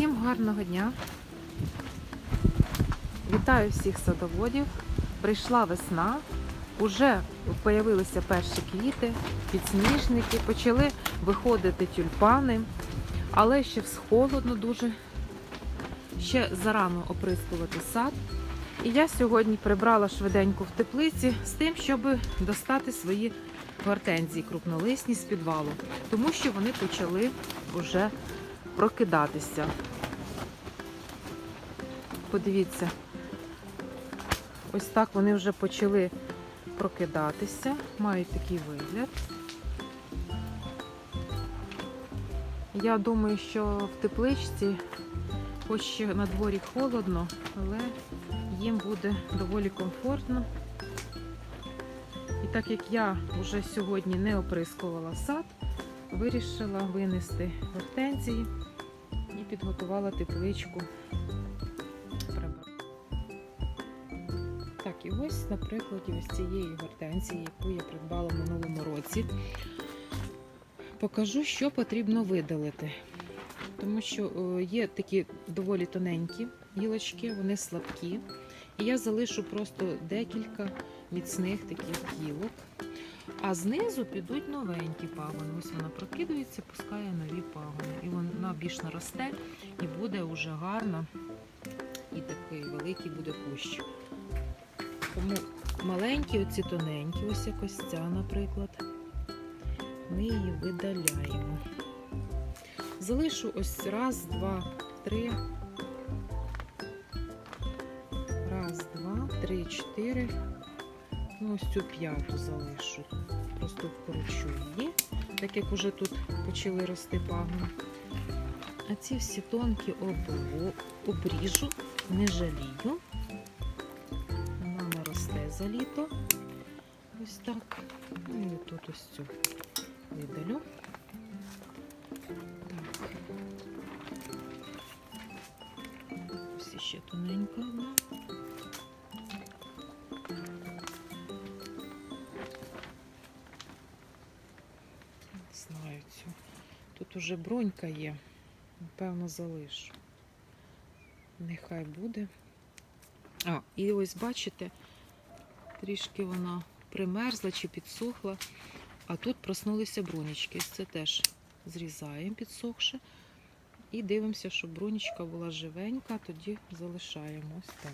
Всім гарного дня. Вітаю всіх садоводів. Прийшла весна, уже появилися перші квіти, підсніжники, почали виходити тюльпани, але ще холодно дуже. Ще зарано оприскувати сад. І я сьогодні прибрала швиденько в теплиці з тим, щоб достати свої гортензії крупнолисні з підвалу, тому що вони почали вже прокидатися. Подивіться, ось так вони вже почали прокидатися, мають такий вигляд. Я думаю, що в тепличці, хоч на дворі холодно, але їм буде доволі комфортно. І так як я вже сьогодні не оприскувала сад, вирішила винести гортензії підготувала тепличку. Так, і ось на прикладі ось цієї гортензії, яку я придбала в минулому році, покажу, що потрібно видалити. Тому що е, є такі доволі тоненькі гілочки, вони слабкі. І я залишу просто декілька міцних таких гілок. А знизу підуть новенькі пагони. Ось вона прокидується, пускає нові пагони. І вона більш наросте і буде вже гарно. І такий великий буде кущ. Тому маленькі, оці тоненькі, ось якось ця, наприклад. Ми її видаляємо. Залишу ось раз, два, три. Раз, два, три, чотири. Ну, ось цю п'яту залишу. Просто вкручу її, так як уже тут почали рости пагони. А ці всі тонкі обріжу, не жалію. Вона не росте за літо. Ось так. Ну і тут ось цю видалю. Так. Ось ще тоненька одна. Тут уже бронька є. Напевно, залишу. Нехай буде. А, і ось бачите, трішки вона примерзла чи підсохла. А тут проснулися бронічки. Це теж зрізаємо підсохше. І дивимося, щоб бронічка була живенька, тоді залишаємо ось так.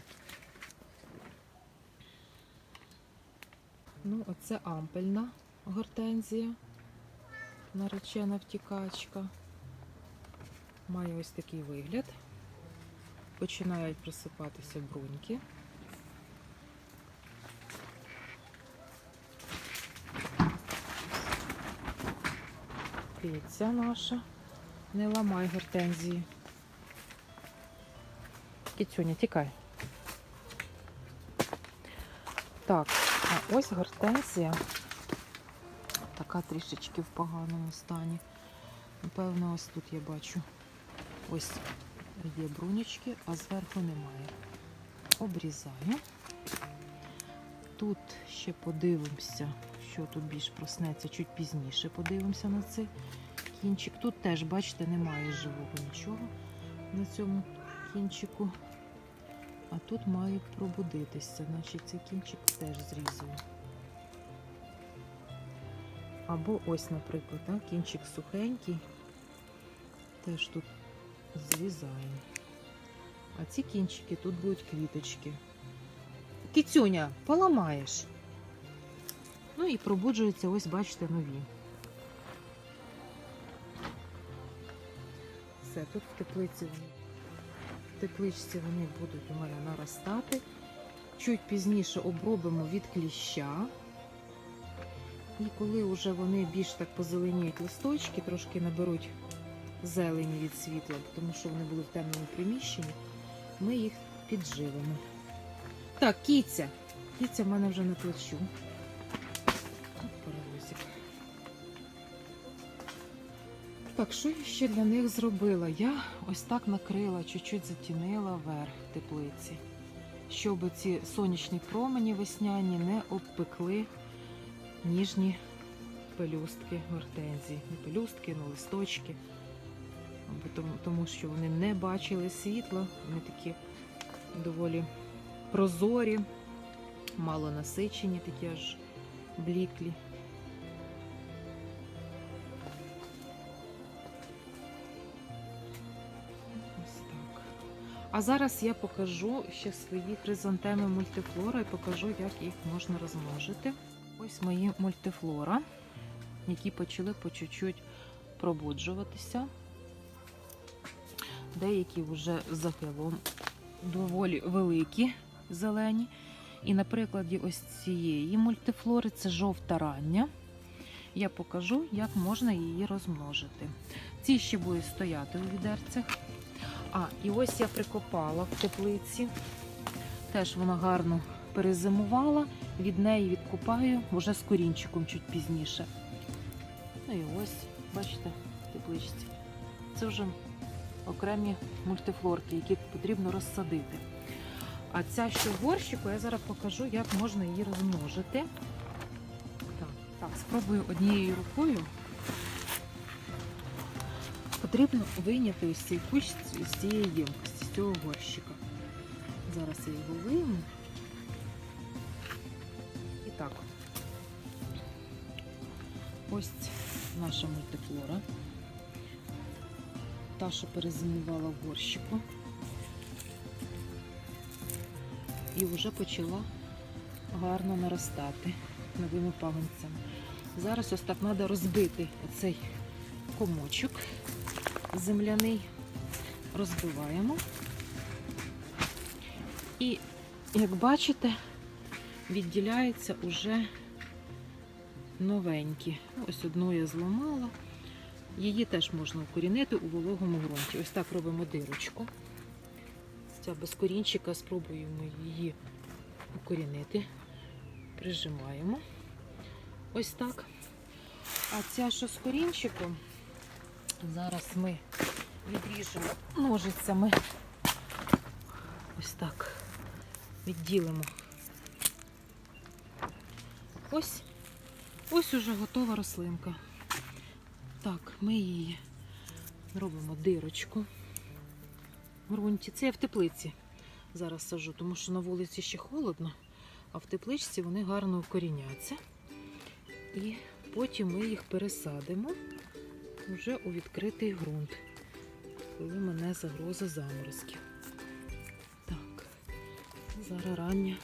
Ну, оце ампельна гортензія, наречена втікачка. Має ось такий вигляд. Починають присипатися бруньки. Киця наша. Не ламай гортензії. Кицюня, тікай. Так, а ось гортензія. Така трішечки в поганому стані. Напевно, ось тут я бачу. Ось є брунічки, а зверху немає. Обрізаю. Тут ще подивимося, що тут більш проснеться чуть пізніше. Подивимося на цей кінчик. Тут теж, бачите, немає живого нічого на цьому кінчику. А тут мають пробудитися. Значить, цей кінчик теж зрізую. Або ось, наприклад, так, кінчик сухенький. Теж тут зрізаємо. А ці кінчики тут будуть квіточки. Кицюня, поламаєш. Ну і пробуджуються, ось, бачите, нові. Все, тут в теплиці в тепличці вони будуть у мене наростати. Чуть пізніше обробимо від кліща. І коли вже вони більш так позеленіють листочки, трошки наберуть зелені від світла, тому що вони були в темному приміщенні, ми їх підживимо. Так, кіця. Кіця в мене вже на плечу. Так, що я ще для них зробила? Я ось так накрила, чуть-чуть затінила верх теплиці, щоб ці сонячні промені весняні не обпекли ніжні пелюстки гортензії. Не пелюстки, але листочки. Тому, тому що вони не бачили світла, вони такі доволі прозорі, мало насичені, такі аж бліклі. Ось так. А зараз я покажу ще свої хризантеми мультифлора і покажу, як їх можна розмножити. Ось мої мультифлора, які почали по чуть-чуть пробуджуватися. Деякі вже захилом доволі великі, зелені. І на прикладі ось цієї мультифлори це жовта рання. Я покажу, як можна її розмножити. Ці ще будуть стояти у відерцях. А, і ось я прикопала в теплиці. Теж вона гарно перезимувала. Від неї відкупаю вже з корінчиком чуть пізніше. Ну і ось, бачите, тепличці. Це вже окремі мультифлорки, які потрібно розсадити. А ця, що в горщику, я зараз покажу, як можна її розмножити. Так, так спробую однією рукою. Потрібно вийняти ось цей кущ з цієї ємкості, з цього горщика. Зараз я його вийму. Так. Ось наша мультифлора. Та, що перезимувала в горщику. І вже почала гарно наростати новими пагонцями. Зараз ось так треба розбити оцей комочок земляний. Розбиваємо. І, як бачите, відділяються уже новенькі. Ось одну я зламала. Її теж можна укорінити у вологому ґрунті. Ось так робимо дирочку. Ця без корінчика спробуємо її укорінити. Прижимаємо. Ось так. А ця, що з корінчиком, зараз ми відріжемо ножицями. Ось так. Відділимо. Ось, ось уже готова рослинка. Так, ми її робимо дирочку в ґрунті. Це я в теплиці зараз сажу, тому що на вулиці ще холодно, а в тепличці вони гарно укоріняться. І потім ми їх пересадимо вже у відкритий ґрунт, коли мене загроза заморозків. Так, зараз рання,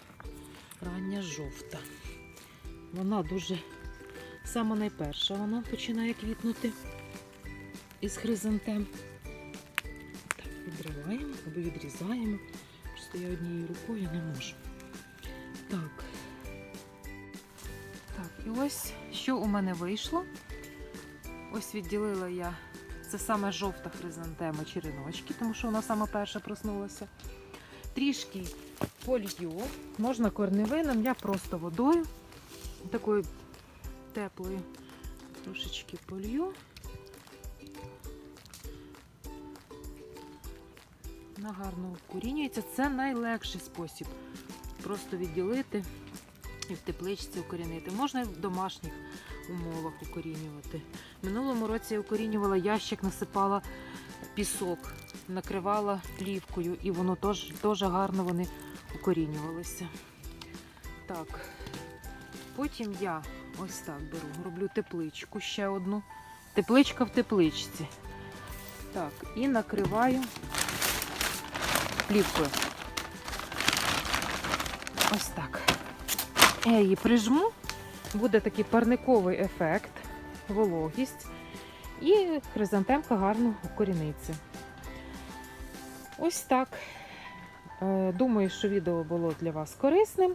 рання жовта. Вона дуже сама найперша вона починає квітнути із хризантем. Так, відриваємо або відрізаємо. Просто я однією рукою не можу. Так. Так, і ось що у мене вийшло. Ось відділила я. Це саме жовта хризантема череночки, тому що вона саме перша проснулася. Трішки полью, можна корневином, я просто водою, такою теплою, трошечки полью. Вона гарно укорінюється. Це найлегший спосіб. Просто відділити і в тепличці укорінити. Можна і в домашніх умовах укорінювати. Минулому році я укорінювала ящик, насипала пісок, накривала плівкою, і воно теж, гарно вони укорінювалися. Так, потім я ось так беру, роблю тепличку ще одну. Тепличка в тепличці. Так, і накриваю плівкою. Ось так. Я її прижму, буде такий парниковий ефект, вологість, і хризантемка гарно укоріниться. Ось так. Е, Думаю, що відео було для вас корисним.